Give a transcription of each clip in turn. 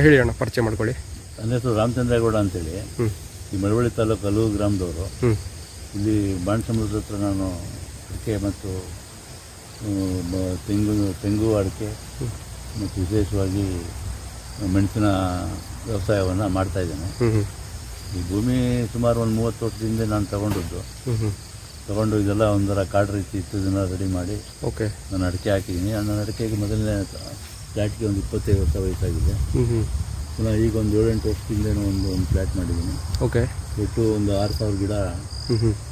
ಹೇಳಿ ಅಣ್ಣ ಪರಿಚಯ ಮಾಡ್ಕೊಳ್ಳಿ. ನನ್ನ ಹೆಸರು ರಾಮಚಂದ್ರೇಗೌಡ ಅಂತೇಳಿ. ಈ ಮಳವಳ್ಳಿ ತಾಲೂಕು ಹಲವು ಗ್ರಾಮದವರು. ಇಲ್ಲಿ ಬಾಣಸಮುದ್ರದ ಹತ್ರ ನಾನು ಅಡಿಕೆ ಮತ್ತು ತೆಂಗು ತೆಂಗು ಅಡಿಕೆ ಮತ್ತು ವಿಶೇಷವಾಗಿ ಮೆಣಸಿನ ವ್ಯವಸಾಯವನ್ನು ಮಾಡ್ತಾಯಿದ್ದೇನೆ ಈ ಭೂಮಿ ಸುಮಾರು ಒಂದು ಮೂವತ್ತು ವರ್ಷದಿಂದ ನಾನು ತಗೊಂಡಿದ್ದು. ತಗೊಂಡು ಇದೆಲ್ಲ ಒಂಥರ ಕಾಡು ರೀತಿ ಇತ್ತು ದಿನ ರೆಡಿ ಮಾಡಿ ಓಕೆ. ನಾನು ಅಡಿಕೆ ಹಾಕಿದ್ದೀನಿ. ನನ್ನ ಅಡಿಕೆಗೆ ಮೊದಲನೇ ಫ್ಲ್ಯಾಟ್ಗೆ ಒಂದು ಇಪ್ಪತ್ತೈದು ವರ್ಷ ವಯಸ್ಸಾಗಿದೆ ಪುನಃ ಈಗ ಒಂದು ಏಳೆಂಟು ವರ್ಷದಿಂದ ಒಂದು ಒಂದು ಫ್ಲ್ಯಾಟ್ ಮಾಡಿದ್ದೀನಿ. ಓಕೆ. ಒಟ್ಟು ಒಂದು ಆರು ಸಾವಿರ ಗಿಡ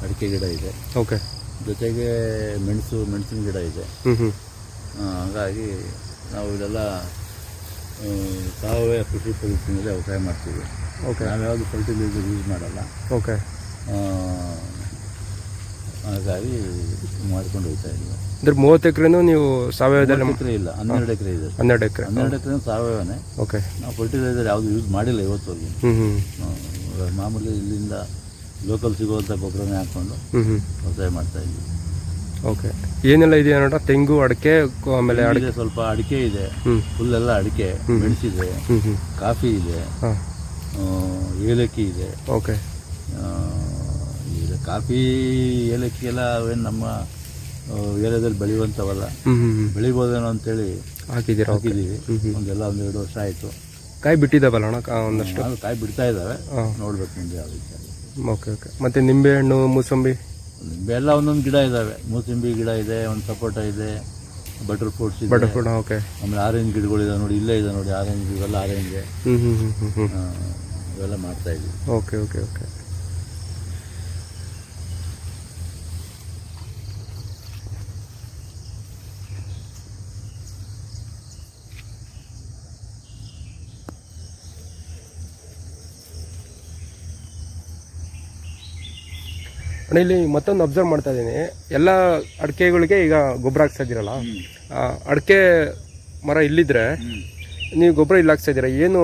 ಅಡಿಕೆ ಗಿಡ ಇದೆ. ಓಕೆ. ಜೊತೆಗೆ ಮೆಣಸು ಮೆಣಸಿನ ಗಿಡ ಇದೆ. ಹಾಗಾಗಿ ನಾವು ಇದೆಲ್ಲ ಸಾವಯವ ಕೃಷಿ ಮೇಲೆ ವ್ಯವಸಾಯ ಮಾಡ್ತೀವಿ. ಓಕೆ. ನಾವು ಯಾವುದು ಫರ್ಟಿಲೈಸರ್ ಯೂಸ್ ಮಾಡಲ್ಲ. ಓಕೆ. ಹಾಗಾಗಿ ಮಾಡ್ಕೊಂಡು ಹೋಗ್ತಾ ಇದ್ದೀವಿ. ಅಂದ್ರೆ ಮೂವತ್ತು ಎಕರೆನೂ ನೀವು ಸಾವಯವದಲ್ಲಿ ಎಕರೆ ಇಲ್ಲ ಹನ್ನೆರಡು ಎಕರೆ ಇದೆ ಹನ್ನೆರಡು ಎಕರೆ. ಹನ್ನೆರಡು ಎಕರೆ ಸಾವಯವನೇ. ಓಕೆ. ನಾವು ಫರ್ಟಿಲೈಸರ್ ಯಾವುದು ಯೂಸ್ ಮಾಡಿಲ್ಲ ಇವತ್ತು ಹ್ಞೂ ಹ್ಞೂ ಮಾಮೂಲಿ ಇಲ್ಲಿಂದ ಲೋಕಲ್ ಸಿಗುವಂಥ ಗೊಬ್ಬರನೇ ಹಾಕ್ಕೊಂಡು ವ್ಯವಸಾಯ ಮಾಡ್ತಾ ಇದ್ದೀವಿ. ಓಕೆ. ಏನೆಲ್ಲ ಇದೆಯಾ ನೋಡ ತೆಂಗು ಅಡಿಕೆ ಆಮೇಲೆ ಅಡಿಕೆ. ಸ್ವಲ್ಪ ಅಡಿಕೆ ಇದೆ. ಫುಲ್ಲೆಲ್ಲ ಅಡಿಕೆ ಮೆಣಸಿದೆ ಕಾಫಿ ಇದೆ ಏಲಕ್ಕಿ ಇದೆ. ಓಕೆ. ಕಾಫಿ ಏಲಕ್ಕಿ ಎಲ್ಲ ಅವೇನು ನಮ್ಮ ಏರಿಯಾದಲ್ಲಿ ಬೆಳೆಯುವಂಥವಲ್ಲ. ಬೆಳಿಬೋದೇನೋ ಅಂತೇಳಿ ಹಾಕಿದ್ದೀರಾ? ಹಾಕಿದ್ದೀವಿ. ಒಂದೆಲ್ಲ ಒಂದು ಎರಡು ವರ್ಷ ಆಯಿತು. ಕಾಯಿ ಬಿಟ್ಟಿದ್ದಾವಲ್ಲ ಅಣ್ಣ? ಕಾ- ಒಂದಷ್ಟು? ನಾವು ಕಾಯಿ ಬಿಡ್ತಾ ಇದ್ದಾವೆ ಹಾಂ ನೋಡ್ಬೇಕು ಮುಂದೆ ಯಾವ ವಿಚಾರ ಓಕೆ ಓಕೆ. ಮತ್ತು ನಿಂಬೆಹಣ್ಣು ಮೂಸಂಬಿ? ನಿಂಬೆ ಎಲ್ಲ ಒಂದೊಂದು ಗಿಡ ಇದ್ದಾವೆ ಮೂಸಂಬಿ ಗಿಡ ಇದೆ ಒಂದು ಸಪೋಟ ಇದೆ ಬಟರ್ ಫ್ರೂಟ್ಸ್ ಇದೆ. Butter fruit okay. ಆಮೇಲೆ ಆರೆಂಜ್ ಗಿಡಗಳು ಇದೆ ನೋಡಿ ಇಲ್ಲೇ ಇದೆ ನೋಡಿ ಆರೆಂಜ್ ಇವೆಲ್ಲ ಆರೆಂಜ್ ಹ್ಞೂ ಹ್ಞೂ ಹ್ಞೂ ಹ್ಞೂ ಇವೆಲ್ಲ ಮಾಡ್ತಾ ಇದ್ದೀವಿ. Okay okay okay. ಅಣ್ಣ ಇಲ್ಲಿ ಮತ್ತೊಂದು ಅಬ್ಸರ್ವ್ ಮಾಡ್ತಾ ಇದ್ದೀನಿ. ಎಲ್ಲ ಅಡಿಕೆಗಳಿಗೆ ಈಗ ಗೊಬ್ಬರ ಹಾಕ್ತಾ ಇದ್ದೀರಲ್ಲ ಅಡಿಕೆ ಮರ ಇಲ್ಲಿದ್ರೆ ನೀವು ಗೊಬ್ಬರ ಇಲ್ಲಿ ಹಾಕ್ತಾ ಇದ್ದೀರಾ? ಏನು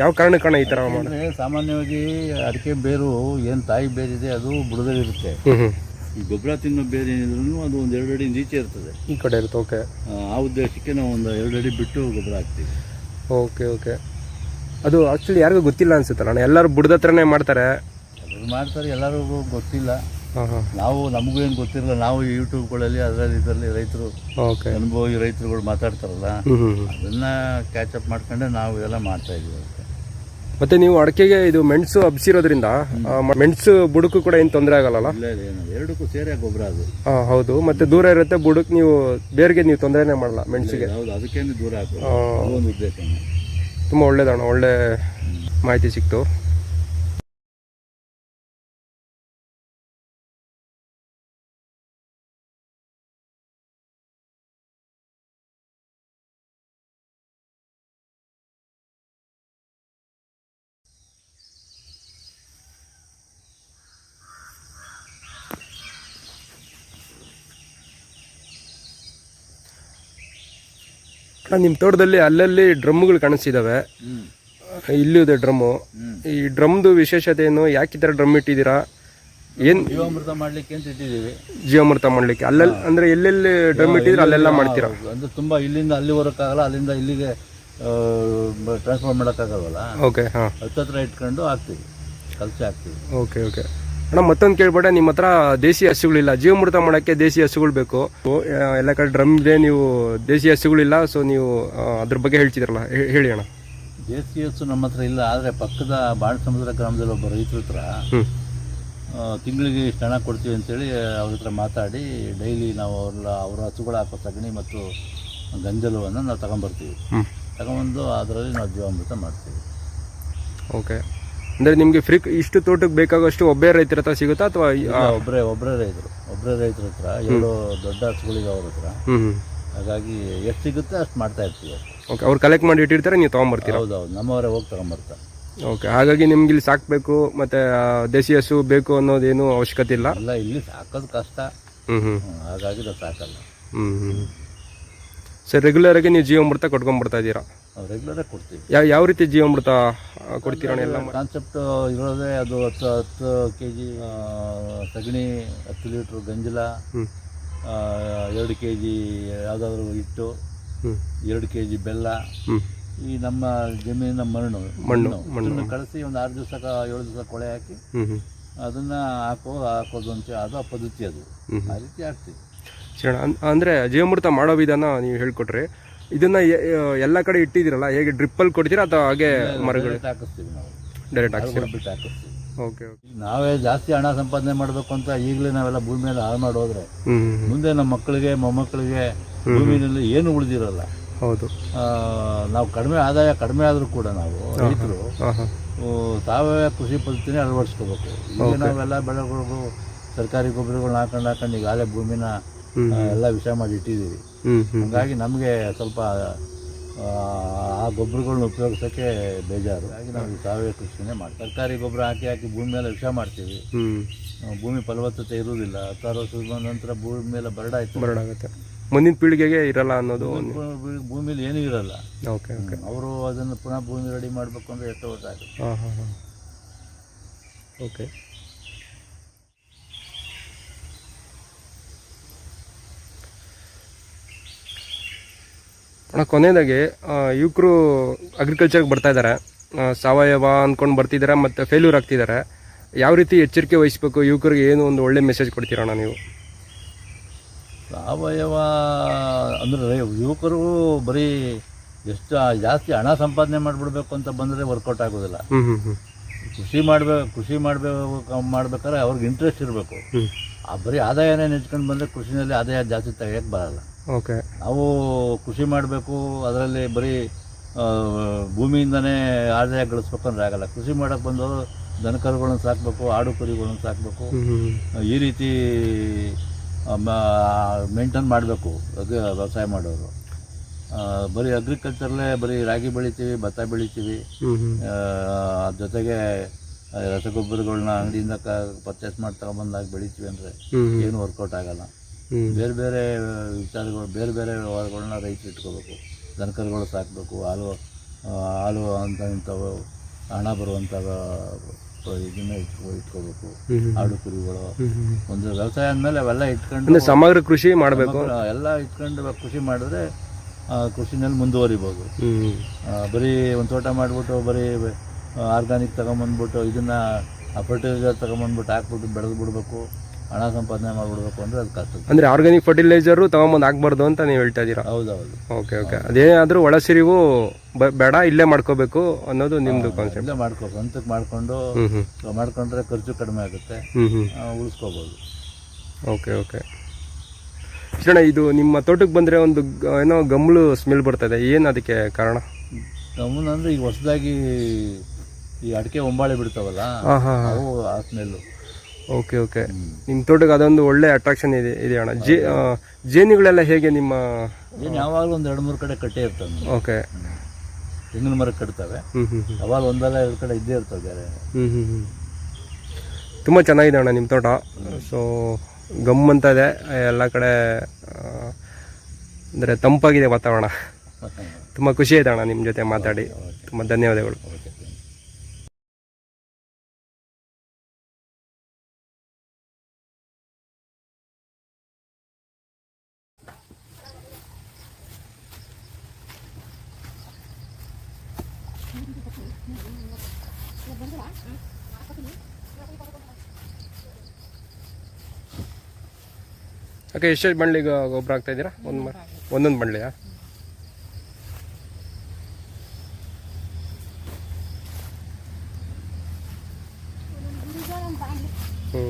ಯಾವ ಕಾರಣಕ್ಕಣ್ಣ ಈ ಥರ ಮಾಡಿದ್ರೆ ಸಾಮಾನ್ಯವಾಗಿ ಅಡಿಕೆ ಬೇರು ಏನು ತಾಯಿ ಬೇರಿದೆ ಅದು ಬುಡದಲ್ಲಿರುತ್ತೆ ಈ ಗೊಬ್ಬರ ತಿನ್ನೋ ಬೇರೆ ಏನಿದ್ರು ಅದು ಒಂದು ಎರಡು ಅಡಿ ನೀಚೆ ಇರ್ತದೆ. ಈ ಕಡೆ ಇರುತ್ತೆ ಓಕೆ ಆ, ಉದ್ದೇಶಕ್ಕೆ ನಾವು ಒಂದು ಎರಡು ಅಡಿ ಬಿಟ್ಟು ಗೊಬ್ಬರ ಹಾಕ್ತೀವಿ. ಓಕೆ ಓಕೆ ಅದು ಆ್ಯಕ್ಚುಲಿ ಯಾರಿಗೂ ಗೊತ್ತಿಲ್ಲ ಅನ್ಸುತ್ತಲ್ಲ ಎಲ್ಲರೂ ಬುಡದ ಹತ್ರನೇ ಮಾಡ್ತಾರೆ. ಮಾಡ್ತಾರೆ ಎಲ್ಲರಿಗೂ ಗೊತ್ತಿಲ್ಲ. ನಾವು ನಮಗೂ ಏನು ಗೊತ್ತಿರಲ್ಲ ನಾವು ಯೂಟ್ಯೂಬ್ಗಳಲ್ಲಿ ಅದರಲ್ಲಿ ಇದರಲ್ಲಿ ರೈತರು ಅನುಭವಿ ರೈತರುಗಳು ಮಾತಾಡ್ತಾರಲ್ಲ ಅದನ್ನ ಕ್ಯಾಚಪ್ ಮಾಡ್ಕೊಂಡೆ ನಾವು ಇದೆಲ್ಲ ಮಾಡ್ತಾ ಇದೀವಿ ಮತ್ತೆ ನೀವು ಅಡಕೆಗೆ ಇದು ಮೆಣಸು ಹಬ್ಸಿರೋದ್ರಿಂದ ಮೆಣಸು ಬುಡಕ್ಕೂ ಕೂಡ ಏನು ತೊಂದರೆ ಆಗಲ್ಲ ಎರಡಕ್ಕೂ ಸೇರಿ ಗೊಬ್ಬರ ಅದು. ಹೌದು. ಮತ್ತೆ ದೂರ ಇರುತ್ತೆ ಬುಡಕ್ಕೆ ನೀವು ಬೇರ್ಗೆ ನೀವು ತೊಂದರೆನೇ ಮಾಡಲ್ಲ ಮೆಣಸಿಗೆ. ಹೌದು ಅದಕ್ಕೇನು ದೂರ ತುಂಬ ಒಳ್ಳೇದಣ್ಣ ಒಳ್ಳೆ ಮಾಹಿತಿ ಸಿಕ್ತು. ನಿಮ್ಮ ತೋಟದಲ್ಲಿ ಅಲ್ಲಲ್ಲಿ ಡ್ರಮ್ಗಳು ಕಾಣಿಸ್ತಿದ್ದಾವೆ ಇಲ್ಲಿದೆ ಡ್ರಮ್ಮು. ಈ ಡ್ರಮ್ದು ವಿಶೇಷತೆ ಏನು ಯಾಕೆ ಈ ಥರ ಡ್ರಮ್ ಇಟ್ಟಿದ್ದೀರಾ? ಏನು ಜೀವಾಮೃತ ಮಾಡ್ಲಿಕ್ಕೆ ಅಂತ ಇಟ್ಟಿದ್ದೀವಿ. ಜೀವಾಮೃತ ಮಾಡಲಿಕ್ಕೆ. ಅಲ್ಲಲ್ಲಿ ಅಂದರೆ ಎಲ್ಲೆಲ್ಲಿ ಡ್ರಮ್ ಇಟ್ಟಿದ್ರೆ ಅಲ್ಲೆಲ್ಲ ಮಾಡ್ತೀರಾ. ಅಂದ್ರೆ ತುಂಬಾ ಇಲ್ಲಿಂದ ಅಲ್ಲಿ ಬರೋಕ್ಕಾಗಲ್ಲ ಅಲ್ಲಿಂದ ಇಲ್ಲಿಗೆ ಟ್ರಾನ್ಸ್ಫರ್ ಮಾಡೋಕ್ಕಾಗಲ್ವಲ್ಲ? ಓಕೆ ಹಾಂ. ಹತ್ತತ್ರ ಇಟ್ಕೊಂಡು ಹಾಕ್ತೀವಿ. ಕಲ್ಸಿ ಹಾಕ್ತೀವಿ. ಓಕೆ ಓಕೆ ಅಣ್ಣ ಮತ್ತೊಂದು ಕೇಳ್ಬೇಡ ನಿಮ್ಮ ಹತ್ರ ದೇಸಿ ಹಸುಗಳಿಲ್ಲ. ಜೀವಮೃತ ಮಾಡೋಕ್ಕೆ ದೇಸಿ ಹಸುಗಳು ಬೇಕು. ಎಲ್ಲ ಕಡೆ ಡ್ರಮ್ ಇದೆ ನೀವು ದೇಸಿ ಹಸುಗಳಿಲ್ಲ ಸೊ ನೀವು ಅದ್ರ ಬಗ್ಗೆ ಹೇಳ್ತಿದ್ರಲ್ಲ. ಹೇಳಿ ಅಣ್ಣ. ದೇಸಿ ಹಸು ನಮ್ಮ ಹತ್ರ ಇಲ್ಲ ಆದರೆ ಪಕ್ಕದ ಬಾಣ ಸಮುದ್ರ ಗ್ರಾಮದಲ್ಲಿ ಒಬ್ಬ ರೈತರ ಹತ್ರ ತಿಂಗಳಿಗೆ ಇಷ್ಟು ಹಣ ಕೊಡ್ತೀವಿ ಅಂತೇಳಿ ಅವ್ರ ಹತ್ರ ಮಾತಾಡಿ ಡೈಲಿ ನಾವು ಅವ್ರ ಅವ್ರ ಹಸುಗಳು ಹಾಕೋ ಸಗಣಿ ಮತ್ತು ಗಂಜಲವನ್ನು ನಾವು ತಗೊಂಬರ್ತೀವಿ. ತಗೊಂಬಂದು ಅದರಲ್ಲಿ ನಾವು ಜೀವಾಮೃತ ಮಾಡ್ತೀವಿ. ಓಕೆ ಅಂದರೆ ನಿಮಗೆ ಫ್ರೀ ಇಷ್ಟು ತೋಟಕ್ಕೆ ಬೇಕಾಗೋಷ್ಟು ಒಬ್ಬೇ ರೈತರ ಹತ್ರ ಸಿಗುತ್ತಾ ಅಥವಾ ಒಬ್ಬರೇ ಒಬ್ಬರೇ ರೈತರು. ಒಬ್ಬರೇ ರೈತರ ಹತ್ರ ಎರಡು ದೊಡ್ಡ ಹಸುಗಳಿಗೆ ಅವ್ರ ಹತ್ರ. ಹಾಗಾಗಿ ಎಷ್ಟು ಸಿಗುತ್ತೆ ಅಷ್ಟು ಮಾಡ್ತಾ ಇರ್ತೀವಿ ಓಕೆ ಅವ್ರು ಕಲೆಕ್ಟ್ ಮಾಡಿ ಇಟ್ಟಿರ್ತಾರೆ ನೀವು ತೊಗೊಂಬರ್ತೀರಾ? ಹೌದು ನಮ್ಮವರೇ ಹೋಗಿ ತೊಗೊಂಬರ್ತಾರೆ. ಓಕೆ ಹಾಗಾಗಿ ನಿಮ್ಗೆ ಇಲ್ಲಿ ಸಾಕಬೇಕು ಮತ್ತೆ ದೇಸಿ ಹಸು ಬೇಕು ಅನ್ನೋದೇನು ಅವಶ್ಯಕತೆ ಇಲ್ಲ? ಅಲ್ಲ ಇಲ್ಲಿ ಸಾಕೋದು ಕಷ್ಟ. ಹ್ಞೂ ಹಾಗಾಗಿ ನಾವು ಸಾಕಲ್ಲ. ಹ್ಞೂ ಹ್ಞೂ ಸರ್ ರೆಗ್ಯುಲರಾಗಿ ನೀವು ಜೀವಾಮೃತ ಕೊಟ್ಕೊಂಡ್ಬರ್ತಾ ಇದ್ದೀರಾ? ನಾವು ರೆಗ್ಯುಲರಾಗಿ ಕೊಡ್ತೀವಿ. ಯಾವ ಯಾವ ರೀತಿ ಜೀವಾಮೃತ ಕೊಡ್ತೀರಾ ಅಣ್ಣ ಎಲ್ಲ? ಕಾನ್ಸೆಪ್ಟ್ ಇರೋದೇ ಅದು ಹತ್ತು ಹತ್ತು ಕೆ ಜಿ ಸಗಣಿ ಹತ್ತು ಲೀಟ್ರ್ ಗಂಜಲ ಆ, ಎರಡು ಕೆ ಜಿ ಯಾವುದಾದ್ರೂ ಹಿಟ್ಟು ಎರಡು ಕೆ ಜಿ ಬೆಲ್ಲ ಹ್ಞೂ ಈ ನಮ್ಮ ಜಮೀನಿನ ಮಣ್ಣು ಮಣ್ಣು, ಮಣ್ಣು. ಕಳಿಸಿ ಒಂದು ಆರು ದಿವಸ ಏಳು ದಿವಸ ಕೊಳೆ ಹಾಕಿ ಹ್ಞೂ ಹ್ಞೂ ಅದನ್ನ ಹಾಕೋ ಹಾಕೋದು ಅಂತ ಅದು ಆ ಪದ್ಧತಿ ಅದು. ಹ್ಮ್. ಆ ರೀತಿ ಹಾಕ್ತೀವಿ ಶರಣ ಅನ್- ಅಂದ್ರೆ ಜೀವಾಮೃತ ಮಾಡೋ ವಿಧಾನ ನೀವು ಹೇಳ್ಕೊಟ್ರಿ ಇದನ್ನ ಎಲ್ಲ ಕಡೆ ಇಟ್ಟಿದ್ದೀರಲ್ಲ ಹೇಗೆ ಡ್ರಿಪ್ಪಲ್ಲಿ ಕೊಡ್ತೀರಾ ಅಥವಾ ಹಾಗೆ ಮರಗಳು ಹಾಕಿಸ್ತೀವಿ ನಾವು. ಡೈರೆಕ್ಟ್ ಹಾಕ್ತೀರಾ ಬಿಟ್ಟು ಹಾಕಿಸ್ತೀವಿ. ಓಕೆ ಓಕೆ ನಾವೇ ಜಾಸ್ತಿ ಹಣ ಸಂಪಾದನೆ ಮಾಡಬೇಕು ಅಂತ ಈಗಲೇ ನಾವೆಲ್ಲ ಭೂಮಿ ಮೇಲೆ ಹಾಳು ಮಾಡೋದ್ರೆ ಮುಂದೆ ನಮ್ಮ ಮಕ್ಕಳಿಗೆ ಮೊಮ್ಮಕ್ಕಳಿಗೆ ಭೂಮಿನಲ್ಲಿ ಏನು ಉಳಿದಿರಲ್ಲ. ಹೌದು. ಆ, ನಾವು ಕಡಿಮೆ ಆದಾಯ ಕಡಿಮೆ ಆದರೂ ಕೂಡ ನಾವು ರೈತರು ಸಾವಯವ ಕೃಷಿ ಪದ್ಧತಿನೇ ಅಳವಡಿಸ್ಕೋಬೇಕು. ಈಗ ನಾವೆಲ್ಲ ಬೆಳೆಗಳಿಗೂ ಸರ್ಕಾರಿ ಗೊಬ್ಬರಗಳನ್ನ ಹಾಕೊಂಡು ಹಾಕೊಂಡು ಈಗಾಗಲೇ ಭೂಮಿನ ಎಲ್ಲ ವಿಷಯ ಮಾಡಿ ಇಟ್ಟಿದ್ದೀವಿ. ಹಾಗಾಗಿ ನಮಗೆ ಸ್ವಲ್ಪ ಆ, ಗೊಬ್ಬರಗಳನ್ನ ಉಪಯೋಗಿಸೋಕ್ಕೆ ಬೇಜಾರು. ಹಾಗಾಗಿ ನಾವು ಸಾವಯವ ಕೃಷಿನೇ ಮಾಡ್ತೀವಿ. ತರಕಾರಿ ಗೊಬ್ಬರ ಹಾಕಿ ಹಾಕಿ ಭೂಮಿ ಮೇಲೆ ವಿಷ ಮಾಡ್ತೀವಿ. ಭೂಮಿ ಫಲವತ್ತತೆ ಇರುವುದಿಲ್ಲ. ಹತ್ತಾರು ವರ್ಷದ ನಂತರ ಭೂಮಿ ಮೇಲೆ ಬರಡಾಯ್ತು ಬರಡಾಗುತ್ತೆ. ಮುಂದಿನ ಪೀಳಿಗೆಗೆ ಇರಲ್ಲ ಅನ್ನೋದು ಭೂಮಿಲಿ ಏನೂ ಇರಲ್ಲ. Okay okay. ಅವರು ಅದನ್ನು ಪುನಃ ಭೂಮಿ ರೆಡಿ ಮಾಡಬೇಕು ಅಂದರೆ ಎಷ್ಟೋ ಹೊತ್ತಾಗುತ್ತೆ ಆಗುತ್ತೆ. ಹಾಂ ಹಾಂ ಹಾಂ. ಓಕೆ. ಅಣ್ಣ ಕೊನೆಯದಾಗಿ ಯುವಕರು ಅಗ್ರಿಕಲ್ಚರ್ಗೆ ಬರ್ತಾ ಇದ್ದಾರೆ ಸಾವಯವ ಅಂದ್ಕೊಂಡು ಬರ್ತಿದ್ದಾರೆ ಮತ್ತು ಫೇಲ್ಯೂರ್ ಆಗ್ತಿದ್ದಾರೆ ಯಾವ ರೀತಿ ಎಚ್ಚರಿಕೆ ವಹಿಸ್ಬೇಕು? ಯುವಕರಿಗೆ ಏನು ಒಂದು ಒಳ್ಳೆ ಮೆಸೇಜ್ ಕೊಡ್ತೀರಣ್ಣ ನೀವು? ಸಾವಯವ ಅಂದರೆ ಯುವಕರು ಬರೀ ಎಷ್ಟು ಜಾಸ್ತಿ ಹಣ ಸಂಪಾದನೆ ಮಾಡಿಬಿಡ್ಬೇಕು ಅಂತ ಬಂದರೆ ವರ್ಕೌಟ್ ಆಗೋದಿಲ್ಲ. ಕೃಷಿ ಮಾಡಬೇಕು ಕೃಷಿ ಮಾಡಬೇಕು ಮಾಡ್ಬೇಕಾದ್ರೆ ಅವ್ರಿಗೆ ಇಂಟ್ರೆಸ್ಟ್ ಇರಬೇಕು. ಆ ಬರೀ ಆದಾಯನೇ ನೆಚ್ಕೊಂಡು ಬಂದರೆ ಕೃಷಿನಲ್ಲಿ ಆದಾಯ ಜಾಸ್ತಿ ತೆಗಿಯೋಕ್ಕೆ ಬರಲ್ಲ. ಓಕೆ ಅವು ಕೃಷಿ ಮಾಡಬೇಕು ಅದರಲ್ಲಿ ಬರೀ ಭೂಮಿಯಿಂದನೇ ಆದಾಯ ಗಳಿಸ್ಬೇಕು ಅಂದ್ರೆ ಆಗಲ್ಲ. ಕೃಷಿ ಮಾಡೋಕೆ ಬಂದವರು ದನಕರುಗಳನ್ನ ಸಾಕಬೇಕು ಆಡು ಕುರಿಗಳನ್ನ ಸಾಕಬೇಕು. ಈ ರೀತಿ ಮೇಂಟೈನ್ ಮಾಡಬೇಕು ವ್ಯವಸಾಯ ಮಾಡೋರು. ಬರೀ ಅಗ್ರಿಕಲ್ಚರ್ಲೇ ಬರೀ ರಾಗಿ ಬೆಳಿತೀವಿ ಭತ್ತ ಬೆಳಿತೀವಿ. ಜೊತೆಗೆ ರಸಗೊಬ್ಬರಗಳನ್ನ ಅಂಗಡಿಯಿಂದ ಪರ್ಚೇಸ್ ಮಾಡಿ ತಗೊಂಬಂದಾಗ ಬೆಳಿತೀವಿ ಅಂದರೆ ಏನು ವರ್ಕೌಟ್ ಆಗಲ್ಲ. ಬೇರೆ ಬೇರೆ ವಿಚಾರಗಳು ಬೇರೆ ಬೇರೆ ವ್ಯವಹಾರಗಳನ್ನ ರೈತರು ಇಟ್ಕೋಬೇಕು. ದನಕರುಗಳು ಸಾಕಬೇಕು ಹಾಲು ಹಾಲು ಅಂತ ಇಂಥವು ಹಣ ಬರುವಂಥ ಇದನ್ನ ಇಟ್ಕೊ ಇಟ್ಕೋಬೇಕು. ಆಡು ಕುರಿಗಳು. ಒಂದು ವ್ಯವಸಾಯ ಅಂದಮೇಲೆ ಅವೆಲ್ಲ ಇಟ್ಕೊಂಡು ಸಮಗ್ರ ಕೃಷಿ ಮಾಡಬೇಕು. ಎಲ್ಲ ಇಟ್ಕೊಂಡು ಕೃಷಿ ಮಾಡಿದ್ರೆ ಆ, ಕೃಷಿನಲ್ಲಿ ಮುಂದುವರಿಬೋದು. ಬರೀ ಒಂದು ತೋಟ ಮಾಡಿಬಿಟ್ಟು ಬರೀ ಆರ್ಗಾನಿಕ್ ತಗೊಂಬಂದ್ಬಿಟ್ಟು ಇದನ್ನು ಫರ್ಟಿಲೈಸರ್ ತಗೊಂಬಂದ್ಬಿಟ್ಟು ಹಾಕ್ಬಿಟ್ಟು ಬೆಳೆದು ಬಿಡಬೇಕು. ಹಣ ಸಂಪಾದನೆ ಮಾಡ್ಬಿಡ್ಬೇಕು ಅಂದರೆ ಅದು ಕಷ್ಟ. ಅಂದರೆ ಆರ್ಗ್ಯಾನಿಕ್ ಫರ್ಟಿಲೈಸರು ತಗೊಂಬಂದು ಹಾಕ್ಬಾರ್ದು ಅಂತ ನೀವು ಹೇಳ್ತಾ ಇದ್ದೀರಾ? ಹೌದೌದು. ಓಕೆ ಓಕೆ ಅದೇನಾದ್ರೂ ಒಳಸಿರಿವು ಬೇಡ ಇಲ್ಲೇ ಮಾಡ್ಕೋಬೇಕು ಅನ್ನೋದು ನಿಮ್ಮದು ಕಾನ್ಸೆಪ್ಟ್ ಇಲ್ಲೇ ಮಾಡ್ಕೋ ಸ್ವಂತಕ್ಕೆ ಮಾಡಿಕೊಂಡು ಮಾಡ್ಕೊಂಡ್ರೆ ಖರ್ಚು ಕಡಿಮೆ ಆಗುತ್ತೆ. ಉಳಿಸ್ಕೋಬೋದು. ಓಕೆ ಓಕೆ ಶರಣ ಇದು ನಿಮ್ಮ ತೋಟಕ್ಕೆ ಬಂದರೆ ಒಂದು ಏನೋ ಗಮ್ಲು ಸ್ಮೆಲ್ ಬರ್ತದೆ. ಏನು ಅದಕ್ಕೆ ಕಾರಣ? ಗಮ್ಲು ಅಂದರೆ ಈಗ ಹೊಸದಾಗಿ ಈ ಅಡಿಕೆ ಒಂಬಾಳೆ ಬಿಡ್ತಾವಲ್ಲ ಹಾಂ ಹಾಂ ಹಾಂ ಅವು ಆ ಸ್ಮೆಲ್ಲು ಓಕೆ ಓಕೆ ನಿಮ್ಮ ತೋಟಕ್ಕೆ ಅದೊಂದು ಒಳ್ಳೆ ಅಟ್ರಾಕ್ಷನ್ ಇದೆ ಇದೆ ಅಣ್ಣ. ಜೇ ಜೇನುಗಳೆಲ್ಲ ಹೇಗೆ ನಿಮ್ಮ ಏನು ಯಾವಾಗಲೂ ಒಂದು ಎರಡು ಮೂರು ಕಡೆ ಕಟ್ಟೆ ಇರ್ತವೆ ಓಕೆ ತೆಂಗಿನ ಮರ ಕಟ್ತವೆ. ಹ್ಞೂ ಹ್ಞೂ ಹ್ಞೂ ಯಾವಾಗ ಒಂದಲ್ಲ ಎರಡು ಕಡೆ ಇದ್ದೇ ಇರ್ತವೆ ಬೇರೆ. ಹ್ಞೂ ಹ್ಞೂ ಹ್ಞೂ ತುಂಬ ಚೆನ್ನಾಗಿದೆ ಅಣ್ಣ ನಿಮ್ಮ ತೋಟ. ಸೊ ಗಮ್ ಅಂತ ಇದೆ. ಎಲ್ಲ ಕಡೆ ಅಂದರೆ ತಂಪಾಗಿದೆ ವಾತಾವರಣ. ತುಂಬ ಖುಷಿ ಆಯ್ತು ಅಣ್ಣ ನಿಮ್ಮ ಜೊತೆ ಮಾತಾಡಿ. ತುಂಬ ಧನ್ಯವಾದಗಳು. ಓಕೆ ಎಷ್ಟೆಷ್ಟು ಬಂಡ್ಲಿಗೆ ಗೊಬ್ಬರ ಹಾಕ್ತಾ ಇದ್ದೀರಾ? ಒಂದು ಒಂದೊಂದು ಬಂಡ್ಲಿಯಾ? ಹ್ಞೂ